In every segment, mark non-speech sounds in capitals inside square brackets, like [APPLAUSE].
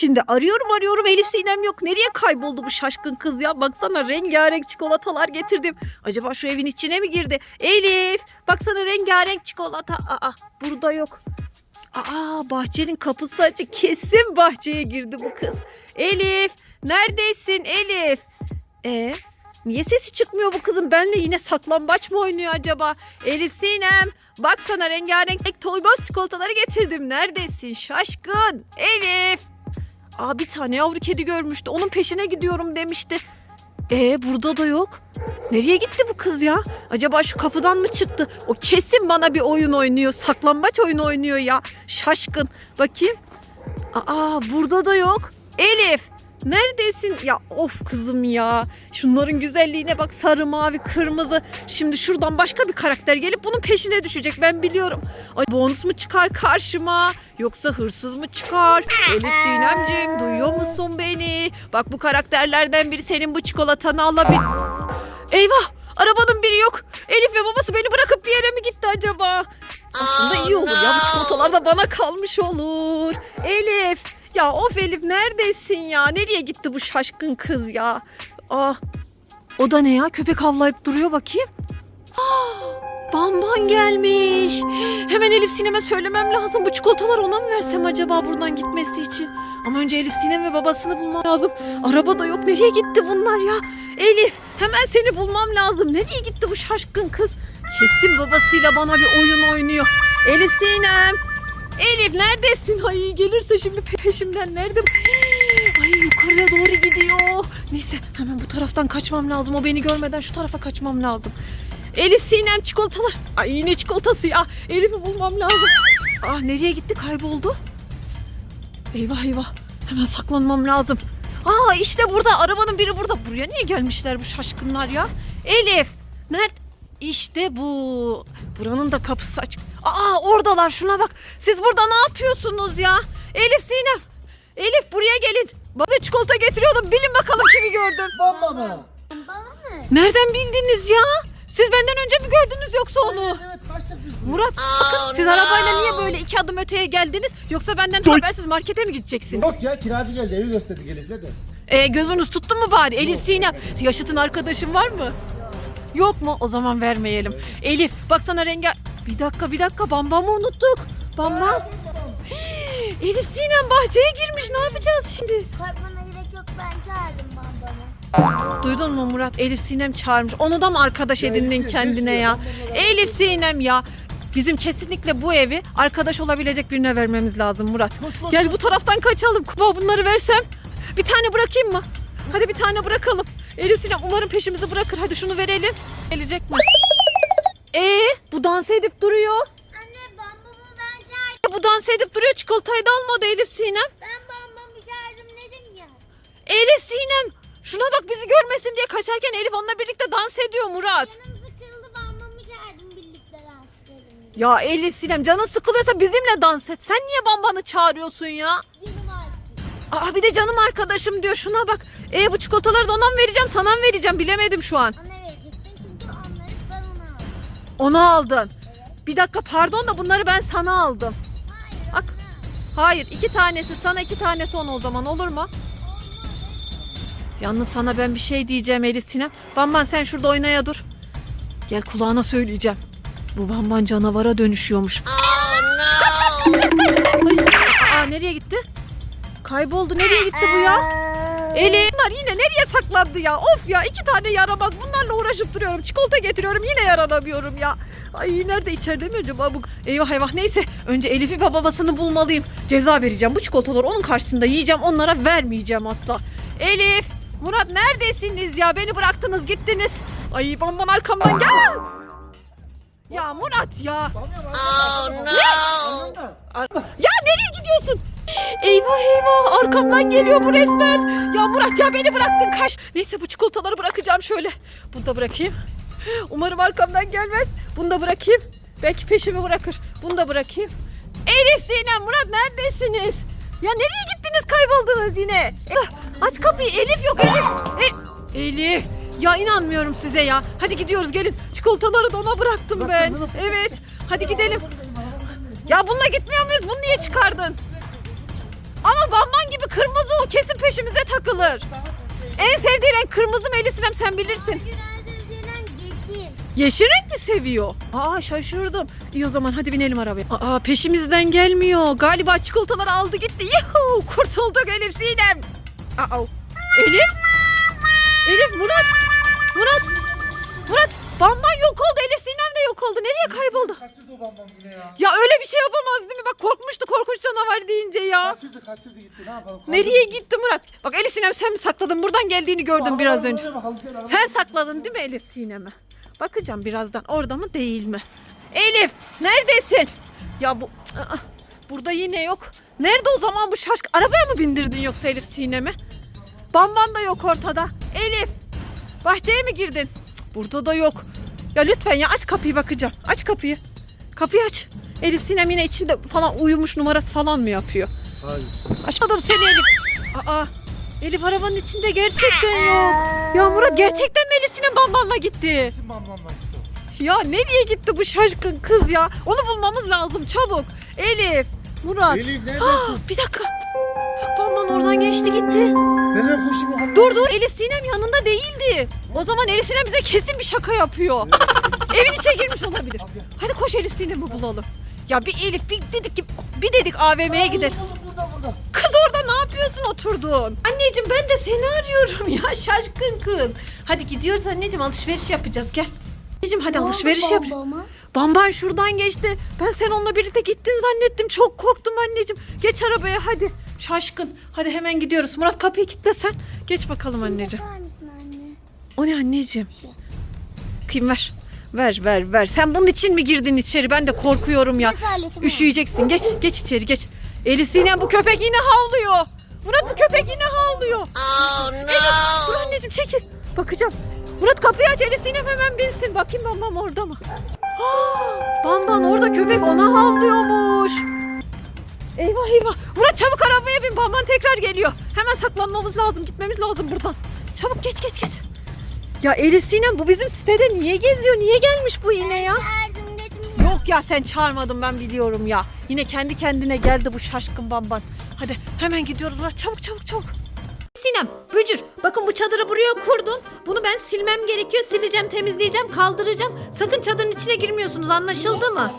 içinde. Arıyorum arıyorum Elif Sinem yok. Nereye kayboldu bu şaşkın kız ya? Baksana rengarenk çikolatalar getirdim. Acaba şu evin içine mi girdi? Elif baksana rengarenk çikolata. Aa burada yok. Aa bahçenin kapısı açık. Kesin bahçeye girdi bu kız. Elif neredesin Elif? E niye sesi çıkmıyor bu kızın? Benle yine saklambaç mı oynuyor acaba? Elif Sinem bak sana rengarenk toyboz çikolataları getirdim. Neredesin şaşkın? Elif. Aa bir tane yavru kedi görmüştü. Onun peşine gidiyorum demişti. E burada da yok. Nereye gitti bu kız ya? Acaba şu kapıdan mı çıktı? O kesin bana bir oyun oynuyor. Saklambaç oyunu oynuyor ya. Şaşkın. Bakayım. Aa burada da yok. Elif. Neredesin? Ya of kızım ya. Şunların güzelliğine bak sarı mavi kırmızı. Şimdi şuradan başka bir karakter gelip bunun peşine düşecek ben biliyorum. Ay bonus mu çıkar karşıma? Yoksa hırsız mı çıkar? Elif Sinemciğim duyuyor musun beni? Bak bu karakterlerden biri senin bu çikolatanı alabilir. Eyvah! Arabanın biri yok. Elif ve babası beni bırakıp bir yere mi gitti acaba? Aslında iyi olur ya. Bu çikolatalar da bana kalmış olur. Elif! Ya of Elif neredesin ya? Nereye gitti bu şaşkın kız ya? Ah! O da ne ya? Köpek havlayıp duruyor bakayım. Ah, Bamban gelmiş. Hemen Elif Sinem'e söylemem lazım. Bu çikolataları ona mı versem acaba buradan gitmesi için? Ama önce Elif Sinem ve babasını bulmam lazım. Araba da yok. Nereye gitti bunlar ya? Elif hemen seni bulmam lazım. Nereye gitti bu şaşkın kız? Kesin babasıyla bana bir oyun oynuyor. Elif Sinem. Elif neredesin? Ay gelirse şimdi pe- peşimden nerede? Ay yukarıya doğru gidiyor. Neyse hemen bu taraftan kaçmam lazım. O beni görmeden şu tarafa kaçmam lazım. Elif Sinem çikolatalar. Ay yine çikolatası ya. Elif'i bulmam lazım. Ah nereye gitti kayboldu? Eyvah eyvah. Hemen saklanmam lazım. Aa işte burada arabanın biri burada. Buraya niye gelmişler bu şaşkınlar ya? Elif. Nerede? İşte bu. Buranın da kapısı açık. Aa oradalar şuna bak. Siz burada ne yapıyorsunuz ya? Elif Sinem. Elif buraya gelin. Bana çikolata getiriyordum. Bilin bakalım kimi gördüm. Baba mı? Baba mı? Nereden bildiniz ya? Siz benden önce mi gördünüz yoksa onu? Evet kaçtık biz. Murat bakın siz arabayla niye böyle iki adım öteye geldiniz? Yoksa benden habersiz markete mi gideceksin? Yok ya kiracı geldi evi gösterdi gelişle de. Ee, gözünüz tuttu mu bari? Elif Sinem. Yaşıtın arkadaşın var mı? Yok mu? O zaman vermeyelim. Elif baksana renge... Bir dakika bir dakika Bambam'ı unuttuk. Bambam. [GASPS] Elif Sinem bahçeye girmiş ne yapacağız şimdi? Korkmana gerek yok ben çağırdım babamı. Duydun mu Murat? Elif Sinem çağırmış. Onu da mı arkadaş edindin kendine ya? Elif Sinem ya. Bizim kesinlikle bu evi arkadaş olabilecek birine vermemiz lazım Murat. Gel bu taraftan kaçalım. Kupa bunları versem. Bir tane bırakayım mı? Hadi bir tane bırakalım. Elif Sinem umarım peşimizi bırakır. Hadi şunu verelim. Gelecek mi? Ee, bu dans edip duruyor. Anne babamı ben çağırdım. Bu dans edip duruyor. Çikolatayı da almadı Elif Sinem. Ben babamı çağırdım dedim ya. Elif Sinem. Şuna bak bizi görmesin diye kaçarken Elif onunla birlikte dans ediyor Murat. Canım sıkıldı babamı çağırdım birlikte dans edelim. Ya Elif Sinem canın sıkılıyorsa bizimle dans et. Sen niye bambanı çağırıyorsun ya? Artık. Aa bir de canım arkadaşım diyor. Şuna bak. E bu çikolataları da ona mı vereceğim sana mı vereceğim bilemedim şu an. Ona Ona aldın. Bir dakika pardon da bunları ben sana aldım. Ona. Hayır iki tanesi sana iki tanesi ona o zaman olur mu? Yalnız sana ben bir şey diyeceğim Elif Sinem. Bamban sen şurada oynaya dur. Gel kulağına söyleyeceğim. Bu bamban canavara dönüşüyormuş. Aa nereye gitti? Kayboldu. Nereye gitti bu ya? Elif bunlar yine nereye saklandı ya? Of ya iki tane yaramaz. Bunlarla uğraşıp duruyorum. Çikolata getiriyorum yine yaranamıyorum ya. Ay nerede içeride mi acaba bu? Eyvah eyvah neyse. Önce Elif'i babasını bulmalıyım. Ceza vereceğim. Bu çikolataları onun karşısında yiyeceğim. Onlara vermeyeceğim asla. Elif, Murat neredesiniz ya? Beni bıraktınız gittiniz. Ay bamban arkamdan gel. Ya Murat ya. Oh no. Ya nereye gidiyorsun? Eyvah eyvah arkamdan geliyor bu resmen. Ya Murat ya beni bıraktın kaç. Neyse bu çikolataları bırakacağım şöyle. Bunu da bırakayım. Umarım arkamdan gelmez. Bunu da bırakayım. Belki peşimi bırakır. Bunu da bırakayım. Elif Sinem Murat neredesiniz? Ya nereye gittiniz kayboldunuz yine? Ah, Aç kapıyı Elif yok Elif. E- Elif. Ya inanmıyorum size ya. Hadi gidiyoruz gelin. Çikolataları da ona bıraktım ben. Evet. Hadi gidelim. Ya bununla gitmiyor muyuz? Bunu niye çıkardın? Ama bamban gibi kırmızı kesin peşimize takılır. En sevdiğin renk kırmızı mı Elif Sinem sen bilirsin. Yeşil. Yeşil renk mi seviyor? Aa şaşırdım. İyi o zaman hadi binelim arabaya. Aa peşimizden gelmiyor. Galiba çikolataları aldı gitti. Yuhu kurtulduk Elif Sinem. Aa Elif? Elif Murat. Murat. Murat. Bamban yok oldu. Elif Sinem de yok oldu. Nereye kayboldu? Kaçırdı o bambam yine ya. Ya öyle bir şey yapamaz değil mi? Bak korkmuştu korkunç canavar deyince ya. Kaçırdı kaçırdı gitti ne yapalım. Nereye gitti Murat? Bak Elif Sinem sen mi sakladın? Buradan geldiğini gördüm biraz önce. Sen sakladın değil mi Elif Sinem'i? Bakacağım birazdan orada mı değil mi? Elif neredesin? Ya bu Aa, burada yine yok. Nerede o zaman bu şaşkın? Arabaya mı bindirdin yoksa Elif Sinem'i? Bamban da yok ortada. Elif bahçeye mi girdin? Burada da yok. Ya lütfen ya aç kapıyı bakacağım. Aç kapıyı. Kapıyı aç. Elif Sinem yine içinde falan uyumuş numarası falan mı yapıyor? Hayır. Açmadım seni Elif. Aa, Elif arabanın içinde gerçekten yok. Ya Murat gerçekten mi Elif Sinem bambanla gitti? Kesin bambamla gitti. Ya nereye gitti bu şaşkın kız ya? Onu bulmamız lazım çabuk. Elif, Murat. Elif neredesin? [GASPS] bir dakika. Bak bamban oradan geçti gitti. Ben hemen koşayım bakalım. Dur dur Elif Sinem yanında değildi. O zaman Elif Sinem bize kesin bir şaka yapıyor. [LAUGHS] Evin içine girmiş olabilir. Hadi koş Elif Sinem'i bulalım. Ya bir Elif bir dedik ki bir dedik AVM'ye. Burada burada. Kız orada ne yapıyorsun oturdun? Anneciğim ben de seni arıyorum ya [LAUGHS] şaşkın kız. Hadi gidiyoruz anneciğim alışveriş yapacağız gel. Anneciğim hadi alışveriş yap. Babama. Bamban şuradan geçti. Ben sen onunla birlikte gittin zannettim. Çok korktum anneciğim. Geç arabaya hadi. Şaşkın. Hadi hemen gidiyoruz. Murat kapıyı kilitle sen. Geç bakalım anneciğim. Bakar mısın anne? O ne anneciğim? Kıyım ver. Ver ver ver. Sen bunun için mi girdin içeri? Ben de korkuyorum ya. Üşüyeceksin. Geç geç içeri geç. Elif Sinem bu köpek yine havlıyor. Murat bu köpek yine havlıyor. Elif dur anneciğim çekil. Bakacağım. Murat kapıyı aç Elif Sinem hemen binsin. Bakayım Bambam orada mı? [GASPS] Ah, Bamban orada köpek ona havlıyormuş. Eyvah eyvah. Murat çabuk arabaya bin. Bamban tekrar geliyor. Hemen saklanmamız lazım. Gitmemiz lazım buradan. Çabuk geç geç geç. Ya Elif Sinem bu bizim sitede niye geziyor? Niye gelmiş bu yine ya? Yardım dedim ya. Yok ya sen çağırmadın ben biliyorum ya. Yine kendi kendine geldi bu şaşkın bamban. Hadi hemen gidiyoruz Murat çabuk çabuk çabuk. Sinem, Bücür bakın bu çadırı buraya kurdum. Bunu ben silmem gerekiyor. Sileceğim, temizleyeceğim, kaldıracağım. Sakın çadırın içine girmiyorsunuz anlaşıldı mı?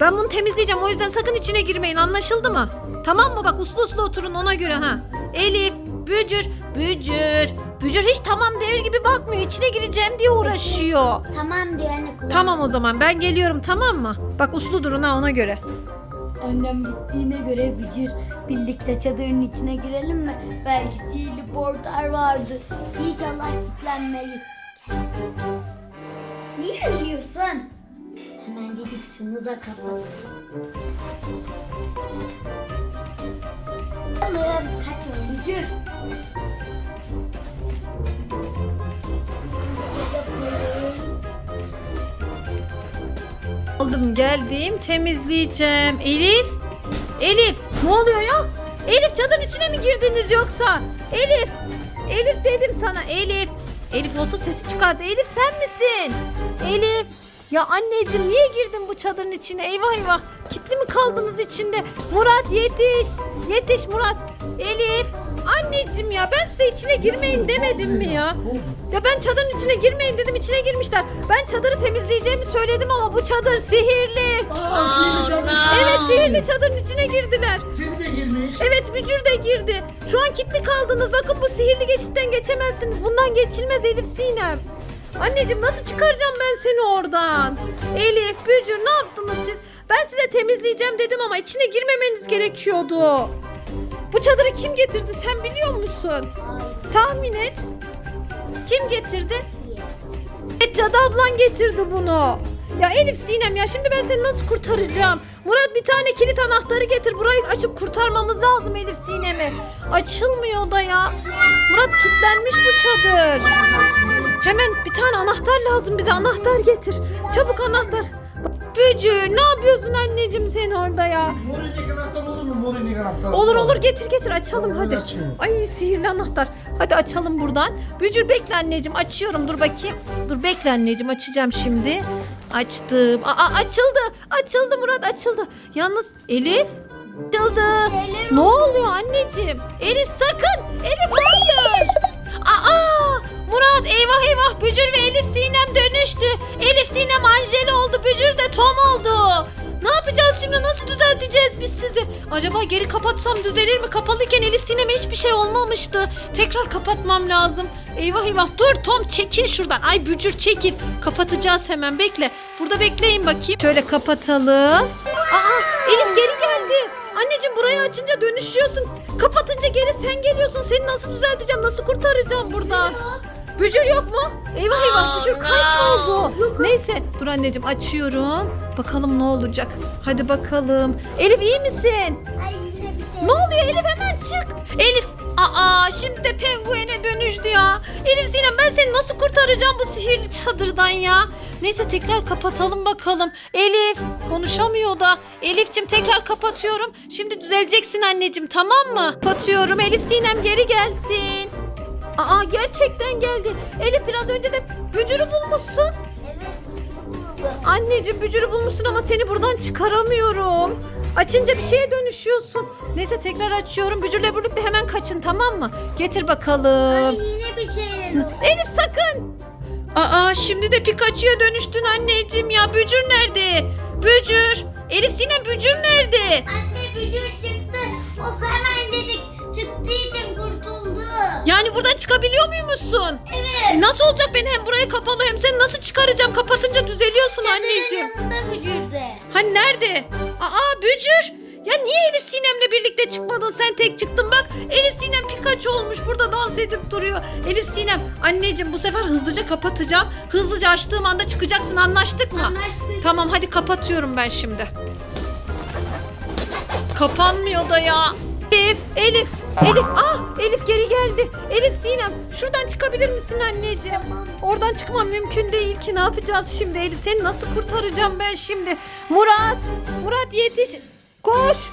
Ben bunu temizleyeceğim o yüzden sakın içine girmeyin anlaşıldı mı? Tamam mı bak uslu uslu oturun ona göre ha. Elif, Bücür, Bücür. Bücür hiç tamam der gibi bakmıyor. İçine gireceğim diye uğraşıyor. Tamam diye anne kulağım. Tamam o zaman ben geliyorum tamam mı? Bak uslu durun ha ona göre. Annem gittiğine göre Bücür birlikte çadırın içine girelim mi? Belki sihirli portal vardı. İnşallah kilitlenmeyiz. Niye ölüyorsun? Hemen dedik şunu da kapat. Alırım kaçın. Bücür. Aldım geldim temizleyeceğim. Elif. Elif ne oluyor ya? Elif çadırın içine mi girdiniz yoksa? Elif. Elif dedim sana Elif. Elif olsa sesi çıkardı. Elif sen misin? Elif. Ya anneciğim niye girdin bu çadırın içine? Eyvah eyvah. Kitli mi kaldınız içinde? Murat yetiş. Yetiş Murat. Elif. Anneciğim ya ben size içine girmeyin demedim mi ya? Ya ben çadırın içine girmeyin dedim içine girmişler. Ben çadırı temizleyeceğimi söyledim ama bu çadır sihirli. Aa sihirli çadır. Evet sihirli çadırın içine girdiler. Seni de girmiş. Evet bücür de girdi. Şu an kilitli kaldınız. Bakın bu sihirli geçitten geçemezsiniz. Bundan geçilmez Elif Sinem. Anneciğim nasıl çıkaracağım ben seni oradan? Elif, Bücür ne yaptınız siz? Ben size temizleyeceğim dedim ama içine girmemeniz gerekiyordu. Bu çadırı kim getirdi sen biliyor musun? Hayır. Tahmin et. Kim getirdi? Evet Cadı ablan getirdi bunu. Ya Elif Sinem ya şimdi ben seni nasıl kurtaracağım? Murat bir tane kilit anahtarı getir. Burayı açıp kurtarmamız lazım Elif Sinem'i. Açılmıyor da ya. Murat kilitlenmiş bu çadır. Hemen bir tane anahtar lazım bize. Anahtar getir. Çabuk anahtar. Bücü ne yapıyorsun anneciğim sen orada ya? Mor inek anahtar olur mu? Mor inek anahtar. Olur olur getir getir açalım hadi. Ay sihirli anahtar. Hadi açalım buradan. Bücür bekle anneciğim açıyorum dur bakayım. Dur bekle anneciğim açacağım şimdi. Açtım. Aa açıldı. Açıldı Murat açıldı. Yalnız Elif Açıldı. Ne oluyor anneciğim? Elif sakın. Elif hayır. Aa Murat eyvah eyvah Bücür ve Elif Sinem dönüştü. Elif Sinem Angela oldu. Bücür de Tom oldu. Biz sizi? Acaba geri kapatsam düzelir mi? Kapalıyken Elif Sinem'e hiçbir şey olmamıştı. Tekrar kapatmam lazım. Eyvah eyvah. Dur Tom çekil şuradan. Ay Bücür çekil. Kapatacağız hemen. Bekle. Burada bekleyin bakayım. Şöyle kapatalım. Aa Elif geri geldi. Anneciğim burayı açınca dönüşüyorsun. Kapatınca geri sen geliyorsun. Seni nasıl düzelteceğim? Nasıl kurtaracağım buradan? Bücür yok mu? Eyvah eyvah bücür kayboldu. Neyse dur anneciğim açıyorum. Bakalım ne olacak. Hadi bakalım. Elif iyi misin? Ay yine bir şey. Ne oluyor Elif hemen çık. Elif aa şimdi de penguene dönüştü ya. Elif Sinem ben seni nasıl kurtaracağım bu sihirli çadırdan ya. Neyse tekrar kapatalım bakalım. Elif konuşamıyor da. Elif'cim tekrar kapatıyorum. Şimdi düzeleceksin anneciğim tamam mı? Kapatıyorum Elif Sinem geri gelsin. Aa gerçekten geldi. Elif biraz önce de bücürü bulmuşsun. Evet buldum. Anneciğim bücürü bulmuşsun ama seni buradan çıkaramıyorum. Açınca bir şeye dönüşüyorsun. Neyse tekrar açıyorum. Bücürle birlikte hemen kaçın tamam mı? Getir bakalım. Ay yine bir şeyler oldu. Elif sakın. Aa şimdi de Pikachu'ya dönüştün anneciğim ya. Bücür nerede? Bücür. Elif Sinem Bücür nerede? Anne bücür çıktı. O kurtuldu. Yani buradan çıkabiliyor muymuşsun? Evet. E, nasıl olacak ben hem burayı kapalı hem seni nasıl çıkaracağım? Kapatınca düzeliyorsun anneciğim. Çadırın yanında bücür de. Hani nerede? Aa Bücür. Ya niye Elif Sinem'le birlikte çıkmadın? Sen tek çıktın bak. Elif Sinem Pikachu olmuş. Burada dans edip duruyor. Elif Sinem anneciğim bu sefer hızlıca kapatacağım. Hızlıca açtığım anda çıkacaksın. Anlaştık mı? Anlaştık. Tamam hadi kapatıyorum ben şimdi. Kapanmıyor da ya. Elif, Elif, Elif. Ah Elif geri geldi. Elif Sinem şuradan çıkabilir misin anneciğim? Oradan çıkmam mümkün değil ki. Ne yapacağız şimdi Elif? Seni nasıl kurtaracağım ben şimdi? Murat, Murat yetiş. Koş.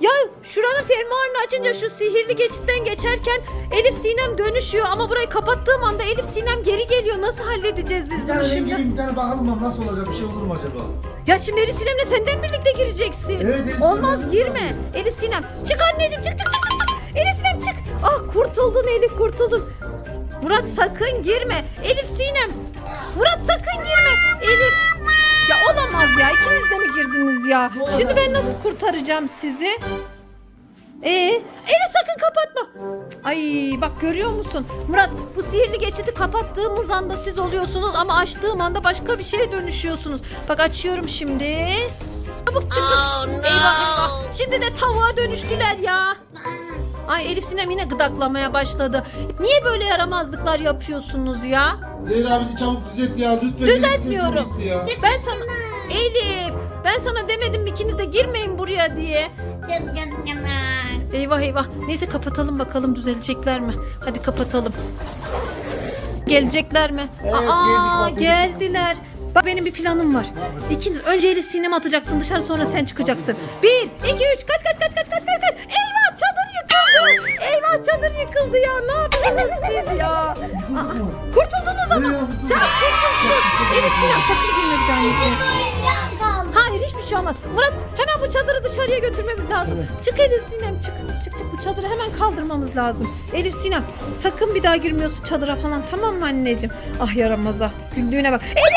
Ya şuranın fermuarını açınca şu sihirli geçitten geçerken Elif Sinem dönüşüyor ama burayı kapattığım anda Elif Sinem geri geliyor. Nasıl halledeceğiz biz Bir bunu tane şimdi? bir tane bakalım mı nasıl olacak bir şey olur mu acaba? Ya şimdi Elif Sinem'le senden birlikte gireceksin. Evet, Elif Olmaz Sinem'le girme. Elif Sinem çık anneciğim çık çık çık çık çık. Elif Sinem çık. Ah kurtuldun Elif kurtuldun. Murat sakın girme. Elif Sinem. Ya? Şimdi ben nasıl kurtaracağım sizi? Ee, Elif sakın kapatma. Ay bak görüyor musun? Murat bu sihirli geçidi kapattığımız anda siz oluyorsunuz ama açtığım anda başka bir şeye dönüşüyorsunuz. Bak açıyorum şimdi. Çabuk çıkın. Eyvah eyvah. Şimdi de tavuğa dönüştüler ya. Ay Elif Sinem yine gıdaklamaya başladı. Niye böyle yaramazlıklar yapıyorsunuz ya? Zehra bizi çabuk düzelt ya lütfen. Düzeltmiyorum. Ya. Ben sana... Elif ben sana demedim mi ikiniz de girmeyin buraya diye. Eyvah eyvah. Neyse kapatalım bakalım düzelecekler mi? Hadi kapatalım. Gelecekler mi? Evet, Aa geldik geldiler. Bak benim bir planım var. İkiniz önce Elif sinem atacaksın dışarı sonra sen çıkacaksın. Bir, iki, üç kaç kaç kaç kaç kaç lazım. Çık Elif Sinem çık. Çık çık bu çadırı hemen kaldırmamız lazım. Elif Sinem sakın bir daha girmiyorsun çadıra falan tamam mı anneciğim? Ah yaramaza güldüğüne bak. Elif